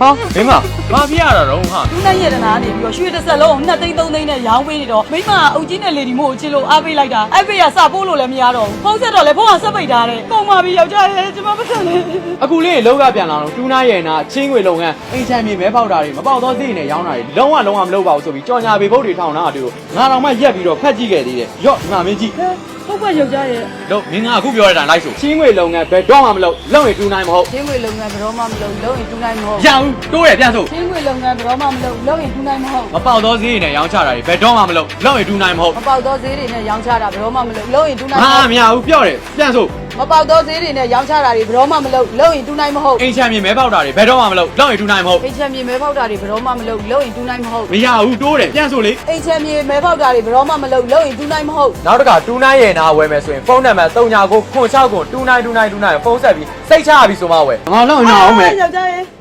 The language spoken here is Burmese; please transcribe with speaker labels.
Speaker 1: ဟာမင်းမဘာဖြစ်ရတာတော့ဟာ
Speaker 2: သူနဲ့ရတနာကနေပြီးတော့ရွှေတစ်ဆက်လုံးနှစ်သိန်းသုံးသိန်းနဲ့ရောင်းပေးနေတော့မိမအုပ်ကြီးနဲ့လေဒီမို့ကိုချစ်လို့အားပေးလိုက်တာအဲ့ဖေကစပိုးလို့လည်းမရတော့ဘူးဖုန်းဆက်တော့လည်းဖုန်းကဆက်ပိတ်ထားတယ်ကုန်ပါပြီယောက်ျားရဲ့ကျွန်မပတ်သက်လေ
Speaker 3: အခုလေးလောက်ကပြန်လာတော့တူနာရဲ့နာချင်းငွေလုံငန်းအိမ်ချမ်းမြေမဲပေါက်တာတွေမပေါက်တော့သေးနဲ့ရောင်းတာတွေလုံးဝလုံးဝမလုပ်ပါဘူးဆိုပြီးကြော်ညာပေဘုတ်တွေထောင်တာတူငါတော်မှရက်ပြီးတော့ဖက်ကြည့်ခဲ့သေးတယ်ရော့ငါမင်းကြည့်
Speaker 2: ဟုတ်ကဲ့ယောက်ျားရဲ့
Speaker 1: တော့မင်းကအခုပြောရတာလိုက်ဆို
Speaker 3: ချင်းငွေလုံငန်းဘယ်တော့မှမလုပ်လုံရင်တူနိုင်မဟုတ်
Speaker 2: ချင်းငွေလုပ်ငန်းဘယ်တော့မှမလုပ်လုံးရင်တူနိုင်မဟုတ်
Speaker 1: ရဘူးတိုးရပြန်ဆို
Speaker 2: ချင်းငွေလုပ်ငန်းဘယ်တော့မှမလုပ်လုံးရင်တူနိုင်မဟုတ်
Speaker 1: မပေါက်တော့ဈေးနဲ့ရောင်းချတာတွေဘယ်တော့မှမလုပ်လောက်ရင်တူနိုင်မဟုတ်
Speaker 2: မပေါက်တော့ဈေးတွေနဲ့ရောင်းချတာဘယ်တော့မှမလုပ်လုံးရင်တူနိုင်မ
Speaker 1: ဟာ
Speaker 2: ဟုတ်
Speaker 1: မရဘူးပြောတယ်ပြန်ဆို
Speaker 2: မပေါက်တော့ဈေးတွေနဲ့ရောင်းချတာတွေဘယ်တော့မှမလုပ်လုံးရင်တူနိုင်မဟုတ်
Speaker 1: အိမ်ချမ်းမြေမဲပေါက်တာတွေဘယ်တော့မှမလုပ်လောက်ရင်တူနိုင်မဟုတ်
Speaker 2: အိမ်ချမ်းမြေမဲဖောက်တာတွေဘယ်တော့မှမလုပ်လုံးရင်တူနိုင်မဟုတ်
Speaker 1: မရဘူးတိုးတယ်ပြန်ဆိုလေ
Speaker 2: အိမ်ချမ်းမြေမဲဖောက်တာတွေဘယ်တော့မှမလုပ်လုံးရင်တူနိုင်မဟုတ်
Speaker 3: နောက်တစ်ခါတူနာရဲ့နာဝယ်မယ်ဆိုရင်ဖုန်းနံပါတ်39ကိုခွန်6ကို292929ဖုန်းဆက်ပြီးစိတ်ချရပြီဆိုမှဝယ်ငါလုံရင်အောင်မယ်
Speaker 2: ယောက်ျားရဲ့